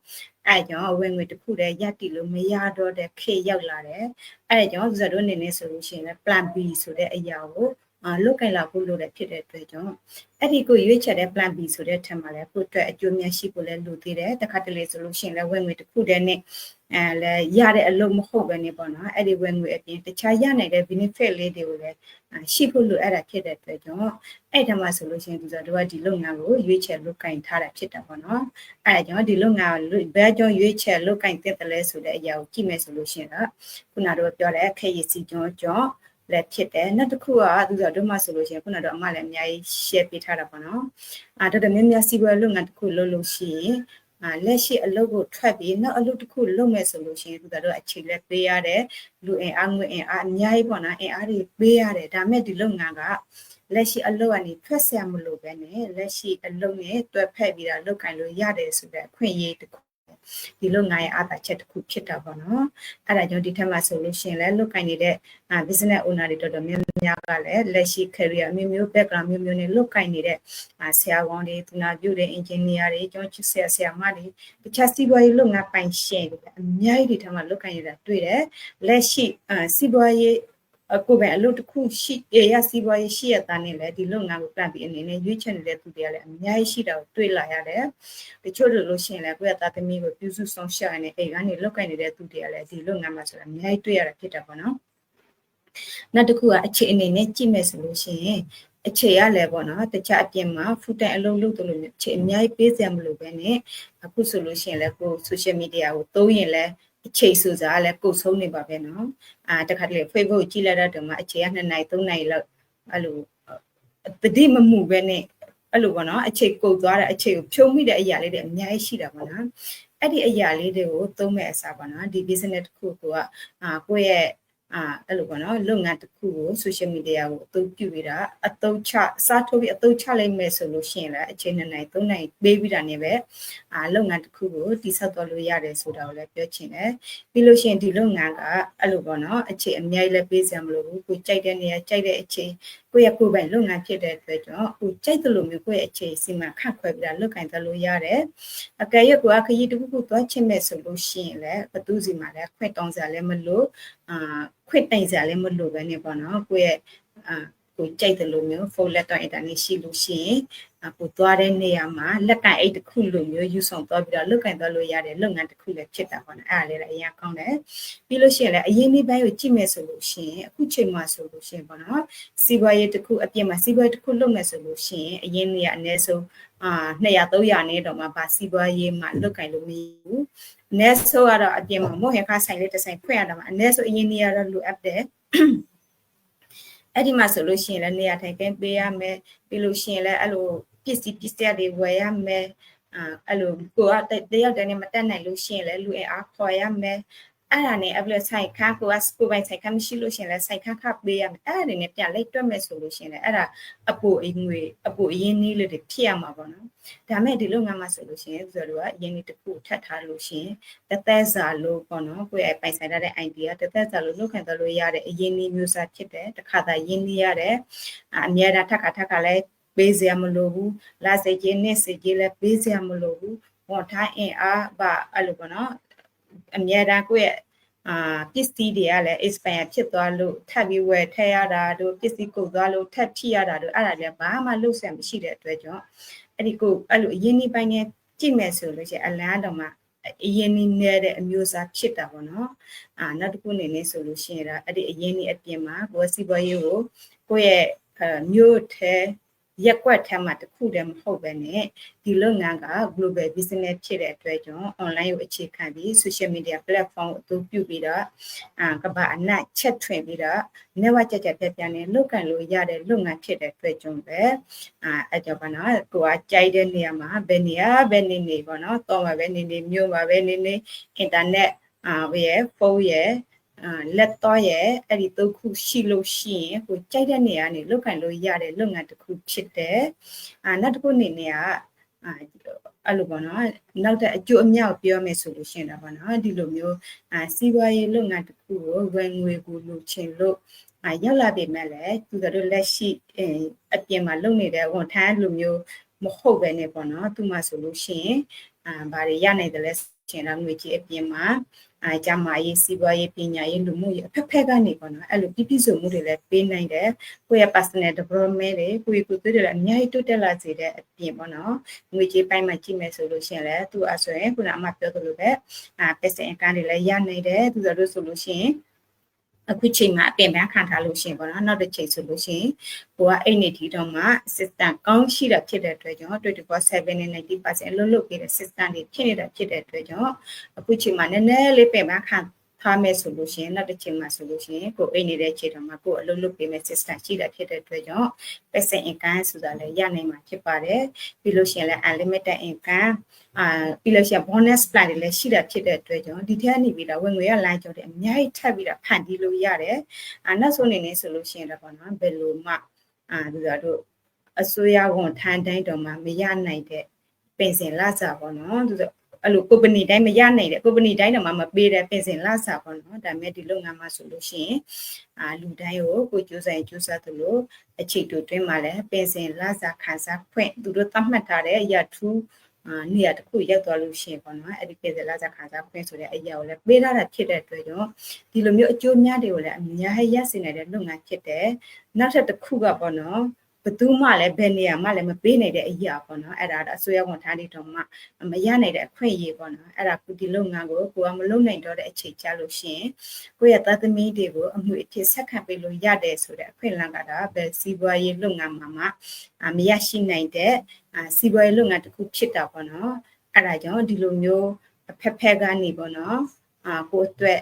အဲ့ကြောင့်ဝင်ငွေတစ်ခုတည်းရက်တီလို့မရတော့တဲ့ခေရောက်လာတယ်အဲ့ကြောင့်ဇက်တို့အနေနဲ့ဆိုလို့ရှိရင်လည်း plan B ဆိုတဲ့အရာကိုအာ လုတ်ကင်လာဖို့လိုတဲ့ဖြစ်တဲ့အတွက်ကြောင့်အဲ့ဒီကိုရွေးချယ်တဲ့ plan B ဆိုတဲ့ထက်မှာလည်းကိုအတွက်အကျိုးများရှိဖို့လည်းလိုသေးတယ်တခါတလေဆိုလို့ရှိရင်လည်းဝင်ငွေတစ်ခုတည်းနဲ့အဲလည်းရတဲ့အလုပ်မဟုတ်ပဲနေပေါ့နော်အဲ့ဒီဝင်ငွေအပြင်တခြားရနိုင်တဲ့ benefit လေးတွေကိုလည်းရှိဖို့လိုအဲ့ဒါဖြစ်တဲ့အတွက်ကြောင့်အဲ့ဒါမှဆိုလို့ရှိရင်သူတို့ကဒီလုပ်ငန်းကိုရွေးချယ်လုပ်ကင်ထားတာဖြစ်တာပေါ့နော်အဲ့ဒါကြောင့်ဒီလုပ်ငန်းကိုဘယ်ကြောင့်ရွေးချယ်လုပ်ကင်တဲ့တယ်လဲဆိုတဲ့အရာကိုကြည့်မယ်ဆိုလို့ရှိရင်တော့ခုနကတော့ပြောတဲ့ခရည်စီကျော်ကျော် လည်းဖြစ်တယ်နောက်တစ်ခုကသူကတို့မှဆိုလို့ရှိရင်ခုနကတော့အမလည်းအများကြီး share ပေးထားတာပေါ့နော်အာတော်တော်များများစီးပွားလုပ်ငန်းတစ်ခုလုပ်လို့ရှိရင်အာလက်ရှိအလုပ်ကိုထွက်ပြီးနောက်အလုပ်တစ်ခုလုပ်မယ်ဆိုလို့ရှိရင်သူတို့အခြေလက်ပေးရတယ်လူအင်အားငွေအင်အားအများကြီးပေါ့နော်အင်အားတွေပေးရတယ်ဒါမဲ့ဒီလုပ်ငန်းကလက်ရှိအလုပ်ကနေထွက်ဆရာမလို့ပဲနဲ့လက်ရှိအလုပ်နဲ့တွဲဖက်ပြီးတာလုပ်ကင်လို့ရတယ်ဆိုတဲ့အခွင့်အရေးတစ်ခု ဒီလုပ်ငန်းရဲ့အားသာချက်တစ်ခုဖြစ်တာပေါ့နော်အဲ့ဒါကြောင့်ဒီထက်မှဆိုလို့ရှိရင်လည်းလုပ်ကင်နေတဲ့ business owner တွေတော်တော်များများကလည်းလက်ရှိ career မျိုးမျိုး background မျိုးမျိုးနဲ့လုပ်ကင်နေတဲ့ဆရာဝန်တွေသူနာပြုတွေ engineer တွေကျောင်းဆရာဆရာမတွေတခြားစီးပွားရေးလုပ်ငန်းပိုင်ရှင်တွေအများကြီးဒီထက်မှလုပ်ကင်နေတာတွေ့တယ်လက်ရှိစီးပွားရေး အခုပဲအလုပ်တစ်ခုရှိရစီးပွားရေးရှိရတာနဲ့လည်းဒီလုပ်ငန်းကိုပြန်ပြီးအနေနဲ့ရွေးချယ်နေတဲ့သူတွေကလည်းအများကြီးရှိတာကိုတွေ့လာရတယ်။တချို့လို့ရှိရင်လည်းကိုယ့်ရဲ့သားသမီးကိုပြုစုဆောင်ရှာနေအိမ်ကနေလုပ်ကိုင်နေတဲ့သူတွေကလည်းဒီလုပ်ငန်းမှာဆိုတာအများကြီးတွေ့ရတာဖြစ်တာပေါ့နော်။နောက်တစ်ခုကအခြေအနေနဲ့ကြည့်မယ်ဆိုလို့ရှိရင်အခြေရလဲပေါ့နော်တခြားအပြင်မှာဖူတိုင်အလုံးလုပ်တယ်လို့အခြေအများကြီးပေးစရာမလိုပဲနဲ့အခုဆိုလို့ရှိရင်လည်းကို social media ကိုသုံးရင်လည်း အချိန်ဆိုတာလည်းကိုယ်ဆုံးနေပါပဲနော်အာတခါတလေ Facebook ကြည့်လိုက်တော့ဒီမှာအချိန်က2နိုင်3နိုင်လောက်အဲ့လိုတတိမမှုပဲနဲ့အဲ့လိုပေါ့နော်အချိန်ကုတ်သွားတဲ့အချိန်ကိုဖြုံးမိတဲ့အရာလေးတွေအများကြီးရှိတာပေါ့နော်အဲ့ဒီအရာလေးတွေကိုသုံးမဲ့အစားပေါ့နော်ဒီ business တစ်ခုကအာကိုယ့်ရဲ့ အာအဲ့လိုပေါ့နော်လုပ်ငန်းတစ်ခုကို social media ကိုအသုံးပြုပြီးတာအသုံးချစားထိုးပြီးအသုံးချလိုက်မယ်ဆိုလို့ရှိရင်လည်းအချိန်နှစ်နိုင်သုံးနိုင်ပေးပြီးတာနေပဲအာလုပ်ငန်းတစ်ခုကိုတိဆောက်တော်လို့ရတယ်ဆိုတာကိုလည်းပြောချင်တယ်ပြီးလို့ရှိရင်ဒီလုပ်ငန်းကအဲ့လိုပေါ့နော်အချိန်အများကြီးလည်းပေးစရာမလိုဘူးကိုကြိုက်တဲ့နေရာကြိုက်တဲ့အချိန်ကိုယ့်ရဲ့ကိုယ်ပိုင်လုပ်ငန်းဖြစ်တဲ့အတွက်ကြောင့်ကိုကြိုက်တယ်လို့မျိုးကိုယ့်ရဲ့အခြေစီမံခန့်ခွဲပြီးတာလုပ်ကင်တယ်လို့ရတယ်အကယ်၍ကိုကခရီးတစ်ခုခုသွားချင်မဲ့ဆိုလို့ရှိရင်လည်းဘသူစီမှာလည်းခွင့်တောင်းစရာလည်းမလိုအာခွင့်တိုင်စရာလည်းမလိုပဲနေပေါ့နော်ကိုယ့်ရဲ့အာ ကိုကြိုက်တယ်လို့မျိုးဖုန်းလက်တော့အင်တာနက်ရှိလို့ရှိရင်ကိုသွားတဲ့နေရာမှာလက်ကင်အိတ်တစ်ခုလိုမျိုးယူဆောင်သွားပြီးတော့လုတ်ကင်သွားလို့ရတဲ့လုပ်ငန်းတစ်ခုလည်းဖြစ်တာပေါ့နော်အဲ့ဒါလေးလည်းအရင်ကောင်းတယ်ပြီးလို့ရှိရင်လည်းအရင်နေ့ပိုင်းကိုကြည့်မယ်ဆိုလို့ရှိရင်အခုချိန်မှာဆိုလို့ရှိရင်ပေါ့နော်စီးပွားရေးတစ်ခုအပြင်မှာစီးပွားရေးတစ်ခုလုပ်မယ်ဆိုလို့ရှိရင်အရင်နေ့ကအနည်းဆုံးအာ200 300နဲ့တော့မှဗာစီးပွားရေးမှာလုတ်ကင်လို့မရဘူးအနည်းဆုံးကတော့အပြင်မှာမော်ဟင်ခါဆိုင်လေးတစ်ဆိုင်ဖွင့်ရတာမှာအနည်းဆုံးအရင်နေ့ကတော့လိုအပ်တယ် အဲ့ဒီမှာဆိုလို့ရှိရင်လည်းနေရာထိုင်ခင်းပေးရမယ်ပြီးလို့ရှိရင်လည်းအဲ့လိုပစ္စည်းပစ္စည်းတွေဝယ်ရမယ်အာအဲ့လိုကိုကတယောက်တည်းနဲ့မတက်နိုင်လို့ရှိရင်လည်းလူအင်အားခေါ်ရမယ် အဲ့ဒါနဲ့အပလက်ဆိုင်ခါကိုကစကူပိုင်ဆိုင်ခါမရှိလို့ရှင်လဲဆိုင်ခါခါပေးရမယ်အဲ့ဒါတွေနဲ့ပြန်လိုက်တွက်မယ်ဆိုလို့ရှင်လဲအဲ့ဒါအပူအငွေအပူအရင်းနည်းလေးတွေဖြစ်ရမှာပေါ့နော်ဒါမဲ့ဒီလုပ်ငန်းမှာဆိုလို့ရှင်ဆိုတော့ကအရင်နေ့တစ်ခုထပ်ထားလို့ရှင်တသက်စာလို့ပေါ့နော်ကိုယ့်ရဲ့ပိုင်ဆိုင်ရတဲ့ idea တသက်စာလို့လုပ်ခံတော်လို့ရတဲ့အရင်နေ့မျိုးစားဖြစ်တယ်တစ်ခါသာရင်းနှီးရတယ်အများအားထပ်ခါထပ်ခါလဲပေးစရာမလိုဘူးလာစိတ်ကြီးနဲ့စိတ်ကြီးလည်းပေးစရာမလိုဘူးဟောထားအင်အားပါအဲ့လိုပေါ့နော် အများအားကိုယ့်ရဲ့အာပစ္စည်းတွေကလည်း expire ဖြစ်သွားလို့ထပ်ပြီးဝယ်ထည့်ရတာတို့ပစ္စည်းကုန်သွားလို့ထပ်ထိရတာတို့အဲ့ဒါလည်းဘာမှလုပ်ဆရာမရှိတဲ့အတွက်ကြောင့်အဲ့ဒီကိုအဲ့လိုအရင်ဒီပိုင်းနဲ့ကြည့်မယ်ဆိုလို့ရှိရင်အလန်းတော့မှအရင်နီးနေတဲ့အမျိုးအစားဖြစ်တာပေါ့နော်အာနောက်တစ်ခုအနေနဲ့ဆိုလို့ရှိရင်ဒါအဲ့ဒီအရင်နီးအပြင်မှာကိုယ်စီပွားရေးကိုကိုယ့်ရဲ့အဲမျိုးထဲ ရက်ကွက်ထက်မှတစ်ခုတည်းမဟုတ်ပဲနဲ့ဒီလုပ်ငန်းက global business ဖြစ်တဲ့အတွက်ကြောင့် online ကိုအခြေခံပြီး social media platform ကိုအသုံးပြုပြီးတော့အာကမ္ဘာအနှံ့ချက်ထွင်ပြီးတော့ network ကြကြပြပြနဲ့လုပ်ကန်လို့ရတဲ့လုပ်ငန်းဖြစ်တဲ့အတွက်ကြောင့်ပဲအာအဲ့ကြောင့်ပါနော်ကိုကကြိုက်တဲ့နေရာမှာဘယ်နေရာဘယ်နေနေပေါ့နော်တော့မှာပဲနေနေမြို့မှာပဲနေနေ internet အာရဲ့ဖုန်းရဲ့ အာလက်တော့ရဲ့အဲ့ဒီသုံးခုရှိလို့ရှိရင်ကိုကြိုက်တဲ့နေရာနေလုတ်ခံလို့ရတဲ့လုပ်ငန်းတစ်ခုဖြစ်တယ်အာနောက်တစ်ခုအနေနဲ့ကအာအဲ့လိုပေါ့နော်နောက်တဲ့အကျိုးအမြောက်ပြောမယ်ဆိုလို့ရှိရင်တော့ပေါ့နော်ဒီလိုမျိုးအာစီးပွားရေးလုပ်ငန်းတစ်ခုကိုဝင်ငွေကိုလိုချင်လို့အာရောက်လာပြီမဲ့လည်းသူတို့လက်ရှိအပြင်မှာလုပ်နေတဲ့ဝန်ထမ်းလိုမျိုးမဟုတ်ပဲねပေါ့နော်သူမှဆိုလို့ရှိရင်အာဘာတွေရနိုင်တယ်လဲရှင်တော့ငွေကြီးအပြင်မှာ အာကျမရေးစီးပွားရေးပညာရေးလူမှုရေးအဖက်ဖက်ကနေပေါ့နော်အဲ့လိုပြည့်ပြည့်စုံမှုတွေလည်းပေးနိုင်တယ်ကိုယ့်ရဲ့ personal development တွေကိုယ့်ကိုယ်ကိုယ်တွေလည်းအများကြီးတိုးတက်လာစေတဲ့အပြင်ပေါ့နော်ငွေကြေးပိုင်းမှာကြည့်မယ်ဆိုလို့ရှိရင်လည်းသူအဆိုရင်ခုနအမပြောသလိုပဲအာ passive income တွေလည်းရနိုင်တယ်သူတို့ဆိုလို့ရှိရင် အခုချိန်မှာအပင်ပန်းခံထားလို့ရှိရင်ပေါ့နော်နောက်တစ်ချိန်ဆိုလို့ရှိရင်ကိုကအဲ့နေဒီတော့မှ system ကောင်းရှိတာဖြစ်တဲ့အတွက်ကြောင့်24/7နဲ့90%အလုပ်လုပ်ပေးတဲ့ system တွေဖြစ်နေတာဖြစ်တဲ့အတွက်ကြောင့်အခုချိန်မှာနည်းနည်းလေးပင်ပန်းခံ ထားမယ်ဆိုလို့ရှိရင်နောက်တစ်ချိန်မှာဆိုလို့ရှိရင်ကိုအိတ်နေတဲ့ချိန်တော့မှကိုအလုပ်လုပ်ပေးမဲ့ system ရှိတာဖြစ်တဲ့အတွက်ကြောင့် passive income ဆိုတာလည်းရနိုင်မှာဖြစ်ပါတယ်ပြီးလို့ရှိရင်လည်း unlimited income အာပြီးလို့ရှိရင် bonus plan တွေလည်းရှိတာဖြစ်တဲ့အတွက်ကြောင့်ဒီထက်နေပြီးတော့ဝင်ငွေရလိုင်းကြော်တဲ့အများကြီးထပ်ပြီးတော့ဖန်တီးလို့ရတယ်အာနောက်ဆုံးအနေနဲ့ဆိုလို့ရှိရင်တော့ပေါ့နော်ဘယ်လိုမှအာဒီတော့အစိုးရဝန်ထမ်းတိုင်းတော်မှာမရနိုင်တဲ့ပင်စင်လစာပေါ့နော်သူဆို အဲ့လိုကုမ္ပဏီတိုင်းမရနိုင်တဲ့ကုမ္ပဏီတိုင်းတော့မှမပေးတဲ့ပင်စင်လစာပေါ့နော်ဒါပေမဲ့ဒီလုပ်ငန်းမှာဆိုလို့ရှိရင်အာလူတိုင်းကိုကိုကျိုးဆိုင်ကျိုးစားသလိုအခြေတူတွင်းမှာလည်းပင်စင်လစာခံစားခွင့်သူတို့သတ်မှတ်ထားတဲ့အရာထူးအာနေရာတစ်ခုရောက်သွားလို့ရှိရင်ပေါ့နော်အဲ့ဒီပြည်စလာစားခံစားခွင့်ဆိုတဲ့အရာကိုလည်းပေးထားတာဖြစ်တဲ့အတွက်ကြောင့်ဒီလိုမျိုးအကျိုးများတွေကိုလည်းအများကြီးရစေနိုင်တဲ့လုပ်ငန်းဖြစ်တယ်နောက်ထပ်တစ်ခုကပေါ့နော် ဘသူမှလည်းဘယ်နေရာမှလည်းမပေးနိုင်တဲ့အရာပေါ့နော်အဲ့ဒါတော့အစိုးရဝန်ထမ်းတွေတော့မှမရနိုင်တဲ့အခွင့်အရေးပေါ့နော်အဲ့ဒါကုဒီလုပ်ငန်းကိုကိုကမလုပ်နိုင်တော့တဲ့အချိန်ကြလို့ရှိရင်ကိုယ့်ရဲ့သားသမီးတွေကိုအမှုအဖြစ်ဆက်ခံပေးလို့ရတယ်ဆိုတဲ့အခွင့်အလမ်းကတော့ဘယ်စီးပွားရေးလုပ်ငန်းမှာမှမရရှိနိုင်တဲ့စီးပွားရေးလုပ်ငန်းတစ်ခုဖြစ်တာပေါ့နော်အဲ့ဒါကြောင့်ဒီလိုမျိုးအဖက်ဖက်ကနေပေါ့နော်အာကိုအတွက်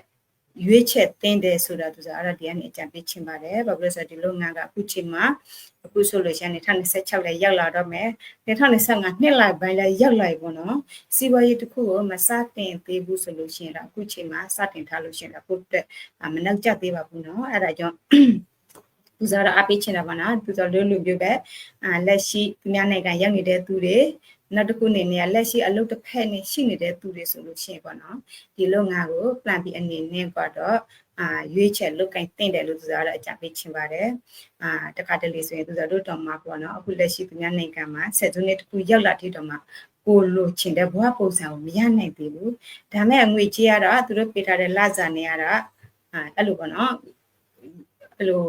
ရွေးချက်တင်တယ်ဆိုတာသူစားအဲ့ဒါဒီကနေအကြံပေးချင်ပါတယ်ဘာလို့လဲဆိုတော့ဒီလုပ်ငန်းကအခုချိန်မှာအခုဆိုလို့ရှိရင်2026လည်းရောက်လာတော့မယ်2025နှစ်လိုက်ပိုင်းလည်းရောက်လာပြီပေါ့နော်စီးပွားရေးတစ်ခုကိုမစတင်သေးဘူးဆိုလို့ရှိရင်တော့အခုချိန်မှာစတင်ထားလို့ရှိရင်တော့ကိုယ့်အတွက်မနောက်ကျသေးပါဘူးနော်အဲ့ဒါကြောင့်သူစားတော့အပေးချင်တာပါနော်သူစားလို့လူပြပဲအာလက်ရှိသူများနိုင်ငံရောက်နေတဲ့သူတွေ နောက်တစ်ခုအနေနဲ့လက်ရှိအလုပ်တစ်ဖက်နဲ့ရှိနေတဲ့သူတွေဆိုလို့ရှိရင်ပေါ့နော်ဒီလုပ်ငန်းကို plan B အနေနဲ့ကတော့အာရွေးချက်လုပ်ကိုင်တင်တယ်လို့သူစားတော့အကြံပေးချင်ပါတယ်အာတခါတလေဆိုရင်သူစားတို့တော်မှာပေါ့နော်အခုလက်ရှိသူများနိုင်ငံမှာဆက်စုနှစ်တစ်ခုရောက်လာတဲ့တော်မှာကိုလိုချင်တဲ့ဘဝပုံစံကိုမရနိုင်သေးဘူးဒါမဲ့ငွေကြေးကတော့သူတို့ပေးထားတဲ့လစာနေရတာအာအဲ့လိုပေါ့နော် အဲ့လို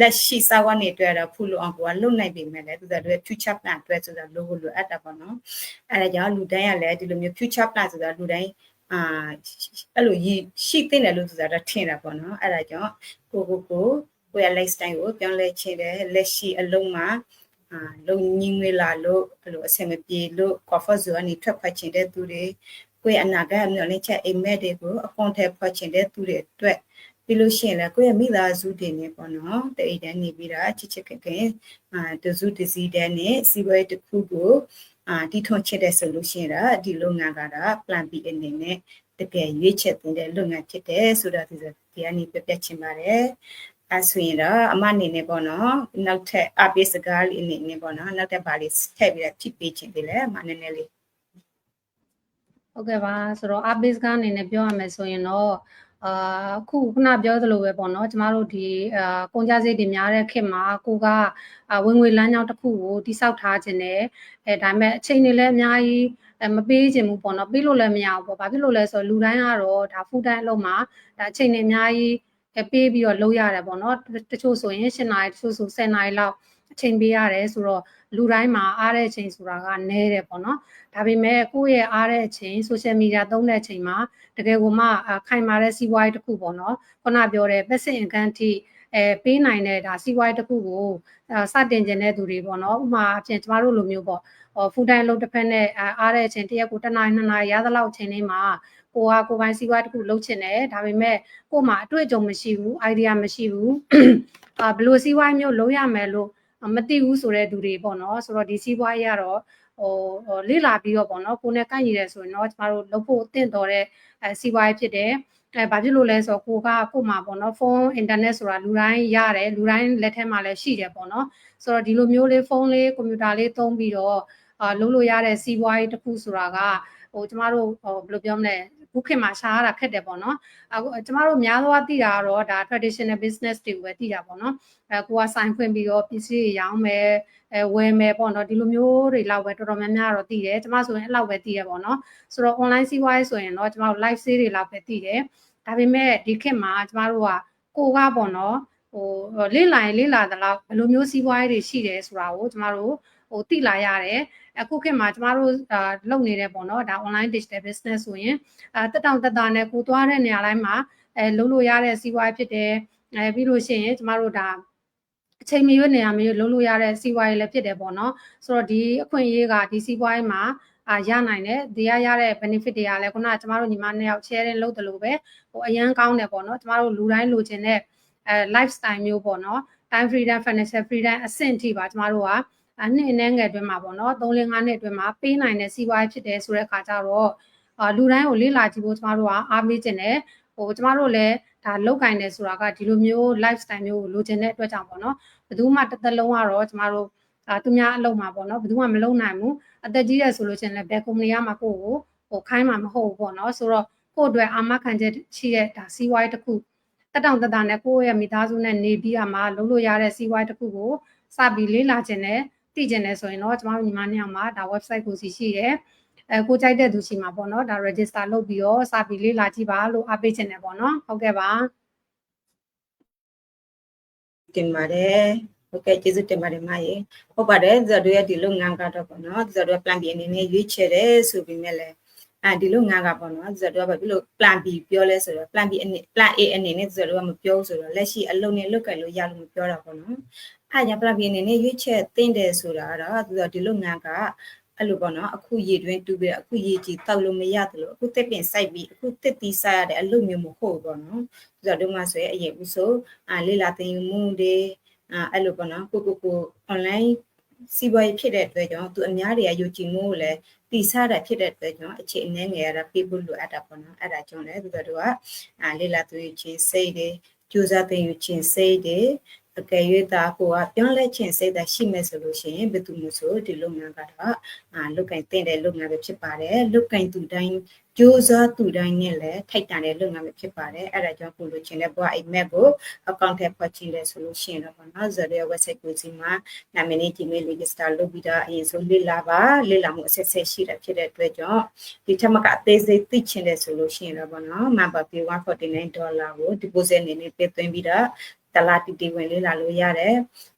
လက်ရှိစာဝတ်နေတွေ့တော့ဖူလို့အောင်ကိုကလုံနိုင်ပြီမဲ့လေသူတို့ future plan အတွက်ဆိုတာလိုဖို့လိုအပ်တာပေါ့နော်အဲ့ဒါကြောင့်လူတိုင်းကလည်းဒီလိုမျိုး future plan ဆိုတာလူတိုင်းအာအဲ့လိုရှိသိတယ်လို့ဆိုတာတော့ထင်တာပေါ့နော်အဲ့ဒါကြောင့်ကိုကိုကိုကိုရဲ့ lifestyle ကိုပြောင်းလဲခြင်းတယ်လက်ရှိအလုံးမှာအာလုံညင်းငွေလာလို့အဲ့လိုအဆင်မပြေလို့ comfort zone ကနေထွက်ခွာခြင်းတဲ့သူတွေကိုယ့်ရဲ့အနာဂတ်မျှော်လင့်ချက်အိမ်မက်တွေကိုအခွန်ထဲဖွက်ခြင်းတဲ့သူတွေအတွက် ပြီးလို့ရှိရင်လည်းကိုယ့်ရဲ့မိသားစုတွေနဲ့ပေါ့နော်တအိတ်တန်းနေပြီးတာချစ်ချစ်ခင်ခင်အာတစုတစည်းတန်းနဲ့စီးပွားရေးတစ်ခုကိုအာတီထွန်ချစ်တဲ့ဆိုလို့ရှိရင်တော့ဒီလုပ်ငန်းကတော့ plan B အနေနဲ့တကယ်ရွေးချက်တင်တဲ့လုပ်ငန်းဖြစ်တယ်ဆိုတာဒီဒီကနေပြပြချင်ပါတယ်အဲဆိုရင်တော့အမအနေနဲ့ပေါ့နော်နောက်ထပ်အပိစကားလေးအနေနဲ့ပေါ့နော်နောက်ထပ်ပါလေးထည့်ပြီးတော့ဖြစ်ပေးခြင်းသေးလဲအမနည်းနည်းလေးဟုတ်ကဲ့ပါဆိုတော့ a base ကအနေနဲ့ပြောရမယ်ဆိုရင်တော့ အာခုခုနပြောသလိုပဲပေါ့နော်ကျမတို့ဒီအာကုန်ကြစိတ်တွေများတဲ့ခေတ်မှာကိုကဝင်ငွေလမ်းကြောင်းတစ်ခုကိုတိစောက်ထားခြင်းနဲ့အဲဒါပေမဲ့အချိန်တွေလည်းအများကြီးမပေးခြင်းဘူးပေါ့နော်ပေးလို့လည်းမရဘူးပေါ့ဘာဖြစ်လို့လဲဆိုတော့လူတိုင်းကတော့ဒါ full time အလုပ်မှာဒါအချိန်တွေအများကြီးပေးပြီးတော့လုပ်ရတယ်ပေါ့နော်တချို့ဆိုရင်7နာရီတချို့ဆို10နာရီလောက် အချိန်ပေးရတယ်ဆိုတော့လူတိုင်းမှာအားတဲ့အချိန်ဆိုတာကနည်းတယ်ပေါ့နော်ဒါပေမဲ့ကိုယ့်ရဲ့အားတဲ့အချိန် social media သုံးတဲ့အချိန်မှာတကယ်ကိုမှခိုင်မာတဲ့စီးပွားရေးတစ်ခုပေါ့နော်ခုနပြောတဲ့ passive income ထိအဲပေးနိုင်တဲ့ဒါစီးပွားရေးတစ်ခုကိုအဲစတင်ကျင်တဲ့သူတွေပေါ့နော်ဥပမာအဖြစ်ကျမတို့လိုမျိုးပေါ့ဟို full time လုပ်တစ်ဖက်နဲ့အားတဲ့အချိန်တစ်ရက်ကိုတစ်နာရီနှစ်နာရီရသလောက်အချိန်လေးမှာကိုကကိုပိုင်းစီးပွားတစ်ခုလုပ်ချင်တယ်ဒါပေမဲ့ကို့မှာအတွေ့အကြုံမရှိဘူး idea မရှိဘူးအာဘယ်လိုစီးပွားရေးမျိုးလုပ်ရမယ်လို့ မသိဘူးဆိုတဲ့သူတွေပေါ့နော်ဆိုတော့ဒီစီးပွားရေးကတော့ဟိုလေ့လာပြီးတော့ပေါ့နော်ကိုနဲ့ကန့်ရည်တယ်ဆိုရင်တော့ကျမတို့လုပ်ဖို့တင့်တော်တဲ့အဲစီးပွားရေးဖြစ်တယ်အဲဘာဖြစ်လို့လဲဆိုတော့ကိုကကိုမှာပေါ့နော်ဖုန်းအင်တာနက်ဆိုတာလူတိုင်းရတယ်လူတိုင်းလက်ထဲမှာလည်းရှိတယ်ပေါ့နော်ဆိုတော့ဒီလိုမျိုးလေးဖုန်းလေးကွန်ပျူတာလေးသုံးပြီးတော့အာလုပ်လို့ရတဲ့စီးပွားရေးတစ်ခုဆိုတာကဟိုကျမတို့ဟိုဘယ်လိုပြောမလဲ ခုခေတ်မှာရှားရတာခက်တယ်ပေါ့နော်အခုကျမတို့များသောအားသိတာကတော့ဒါ traditional business တွေကိုပဲသိတာပေါ့နော်အဲကိုကဆိုင်ဖွင့်ပြီးတော့ပစ္စည်းတွေရောင်းမယ်အဲဝယ်မယ်ပေါ့နော်ဒီလိုမျိုးတွေလောက်ပဲတော်တော်များများတော့သိတယ်ကျမဆိုရင်အဲ့လောက်ပဲသိရပေါ့နော်ဆိုတော့ online စီးပွားရေးဆိုရင်တော့ကျမတို့ live sale တွေလောက်ပဲသိတယ်ဒါပေမဲ့ဒီခေတ်မှာကျမတို့ကကိုကပေါ့နော်ဟိုလေ့လာရင်လေ့လာသလားဘယ်လိုမျိုးစီးပွားရေးတွေရှိတယ်ဆိုတာကိုကျမတို့ဟိုသိလာရတယ် အခုခေတ်မှာကျမတို့အာလုပ်နေတယ်ပေါ့နော်ဒါ online digital business ဆိုရင်အဲတက်တောင်တက်တာနဲ့ကိုသွားတဲ့နေရာတိုင်းမှာအဲလုပ်လို့ရတဲ့စီးပွားရေးဖြစ်တယ်အဲပြီးလို့ရှိရင်ကျမတို့ဒါအချိန်မရွေးနေရာမရွေးလုပ်လို့ရတဲ့စီးပွားရေးလည်းဖြစ်တယ်ပေါ့နော်ဆိုတော့ဒီအခွင့်အရေးကဒီစီးပွားရေးမှာအာရနိုင်တယ်ဒီရရတဲ့ benefit တွေကလည်းခုနကကျမတို့ညီမနှစ်ယောက် sharing လုပ်တယ်လို့ပဲဟိုအရန်ကောင်းတယ်ပေါ့နော်ကျမတို့လူတိုင်းလိုချင်တဲ့အဲ lifestyle မျိုးပေါ့နော် time freedom financial freedom အဆင့်ထိပါကျမတို့က အနှစ်အနည်းငယ်အတွင်းမှာပေါ့နော်3 5နှစ်အတွင်းမှာပေးနိုင်တဲ့စီးပွားရေးဖြစ်တယ်ဆိုတဲ့အခါကျတော့အာလူတိုင်းကိုလေ့လာကြည့်ဖို့ကျမတို့ကအားပေးခြင်းတယ်ဟိုကျမတို့လည်းဒါလောက်ကင်တယ်ဆိုတာကဒီလိုမျိုး lifestyle မျိုးကိုလိုချင်တဲ့အတွက်ကြောင့်ပေါ့နော်ဘယ်သူမှတစ်သက်လုံးကတော့ကျမတို့အာသူများအလုပ်မှာပေါ့နော်ဘယ်သူမှမလုပ်နိုင်ဘူးအသက်ကြီးတယ်ဆိုလို့ချင်းလည်းဘယ်ကုမ္ပဏီကမှကိုယ့်ကိုဟိုခိုင်းမှာမဟုတ်ဘူးပေါ့နော်ဆိုတော့ကိုယ့်အတွက်အာမခံချက်ရှိတဲ့ဒါစီးပွားရေးတစ်ခုတက်တောင်တက်တာနဲ့ကိုယ့်ရဲ့မိသားစုနဲ့နေပြီးမှလုပ်လို့ရတဲ့စီးပွားရေးတစ်ခုကိုစပြီးလေ့လာခြင်းနဲ့ သိကျင်တယ်ဆိုရင်တော့ကျမတို့ညီမနှစ်ယောက်မှာဒါ website ကိုစီရှိတယ်အဲကိုကြိုက်တဲ့သူရှိမှာပေါ့နော်ဒါ register လုပ်ပြီးတော့စပြီးလေ့လာကြည့်ပါလို့အားပေးချင်တယ်ပေါ့နော်ဟုတ်ကဲ့ပါတင်ပါတယ်ဟုတ်ကဲ့ကျေးဇူးတင်ပါတယ်မရေဟုတ်ပါတယ်ဇာတို့ရဲ့ဒီလုပ်ငန်းကတော့ပေါ့နော်ဇာတို့က plan B အနေနဲ့ရွေးချယ်တယ်ဆိုပေမဲ့လည်း အဲဒီလုပ်ငန်းကပေါ့နော်ဇာတို့ကဘာဖြစ်လို့ plan B ပြောလဲဆိုတော့ plan B အနေ plan A အနေနဲ့ဇာတို့ကမပြောဆိုတော့လက်ရှိအလုံးနဲ့လွတ်ကဲလို့ရလို့မပြောတာပေါ့နော်အဲကြောင့် plan B အနေနဲ့ရွေးချယ်သင့်တယ်ဆိုတာကတော့သူကဒီလုပ်ငန်းကအဲ့လိုပေါ့နော်အခုရေတွင်းတူးပြီးအခုရေကြီးတောက်လို့မရတယ်လို့အခုတက်ပင်စိုက်ပြီးအခုတက်တီးစားရတဲ့အလုပ်မျိုးမဟုတ်ဘူးပေါ့နော်သူကတို့မှဆိုရင်အရင်ဦးဆိုအာလေးလာတင်ယူမှုတွေအာအဲ့လိုပေါ့နော်ကိုကိုကို online စီးပွားရေးဖြစ်တဲ့အတွက်ကြောင့်သူအများတွေကယုံကြည်မှုကိုလည်းတည်ဆတာဖြစ်တဲ့အတွက်ကြောင့်အခြေအနေငယ်ရတာပြဖို့လိုအပ်တာပေါ့နော်အဲ့ဒါကြောင့်လည်းသူတို့ကအာလေးလာသူချင်းစိတ်တွေကြိုးစားတင်ယူချင်းစိတ်တွေ အကယ်၍သာကိုကပြောင်းလဲခြင်းစိတ်သက်ရှိမယ်ဆိုလို့ရှိရင်ဘယ်သူမှဆိုဒီလုပ်ငန်းကတော့အာလုတ်ကင်တင်တဲ့လုပ်ငန်းပဲဖြစ်ပါတယ်လုတ်ကင်သူတိုင်းကြိုးစားသူတိုင်းနဲ့လည်းထိုက်တန်တဲ့လုပ်ငန်းပဲဖြစ်ပါတယ်အဲ့ဒါကြောင့်ကိုလိုချင်တဲ့ဘဝအိမ်မက်ကိုအကောင့်ထဲဖွက်ကြည့်လဲဆိုလို့ရှိရင်တော့ပေါ့နော်ဇာတ်ရဲ့ website ကိုစီမှာနာမည်နဲ့ Gmail register လုပ်ပြီးတော့အရင်ဆုံးလေ့လာပါလေ့လာမှုအဆက်ဆက်ရှိတာဖြစ်တဲ့အတွက်ကြောင့်ဒီထက်မကအသေးစိတ်သိချင်တယ်ဆိုလို့ရှိရင်တော့ပေါ့နော် member fee 149ဒေါ်လာကို deposit အနေနဲ့ပေးသွင်းပြီးတော့ တလားတီတီဝင်လေးလာလို့ရတယ်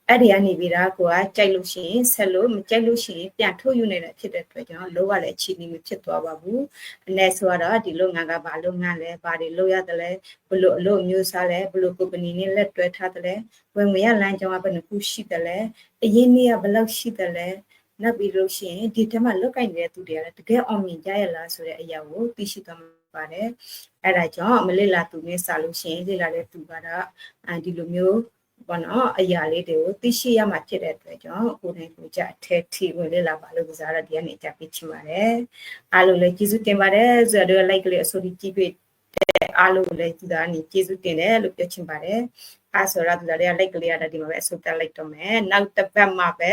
အဲ့ဒီကနေပြီးတော့ကိုကကြိုက်လို့ရှိရင်ဆက်လို့မကြိုက်လို့ရှိရင်ပြန်ထုတ်ယူနေတာဖြစ်တဲ့အတွက်ကြောင့်လောကလည်းအခြေအနေမဖြစ်သွားပါဘူးအ ਨੇ ဆိုတော့ဒီလုပ်ငန်းကဘာလုပ်ငန်းလဲဘာတွေလုပ်ရတယ်လဲဘလို့အလုပ်မျိုးစားလဲဘလို့ company နဲ့လက်တွဲထားတယ်လဲဝင်ငွေရလမ်းကြောင်းကဘယ်နှခုရှိတယ်လဲအရင်နေ့ကဘယ်လောက်ရှိတယ်လဲနောက်ပြီးလို့ရှိရင်ဒီထက်မှလုတ်ကင်နေတဲ့သူတွေကလည်းတကယ်အောင်မြင်ကြရလားဆိုတဲ့အရာကိုသိရှိသွား ပါတယ်အဲ့ဒါကြောင့်မလစ်လာသူနဲ့စာလို့ရှိရင်လစ်လာတဲ့သူကတော့အဲဒီလိုမျိုးဘောနော်အရာလေးတွေကိုသိရှိရမှာဖြစ်တဲ့အတွက်ကြောင့်ကိုယ်တိုင်ကိုကြအထက်ထိဝင်လေ့လာပါလို့ကစားရတဲ့အနေကြပြချင်ပါတယ်အားလုံးလည်းကျေးဇူးတင်ပါတယ်ဆိုတော့ like လေးအစိုးရကြည့်ပြတဲ့အားလုံးလည်းဒီသားနေကျေးဇူးတင်တယ်လို့ပြောချင်ပါတယ်အားဆိုတော့ဒီသားတွေက like လေးရတာဒီမှာပဲအစိုးတက်လိုက်တော့မယ်နောက်တစ်ပတ်မှာပဲ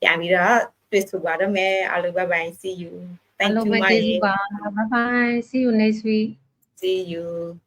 ပြန်ပြီးတော့တွေ့ဆုံပါတော့မယ်အားလုံး bye bye see you thank you bye bye see you next week. See you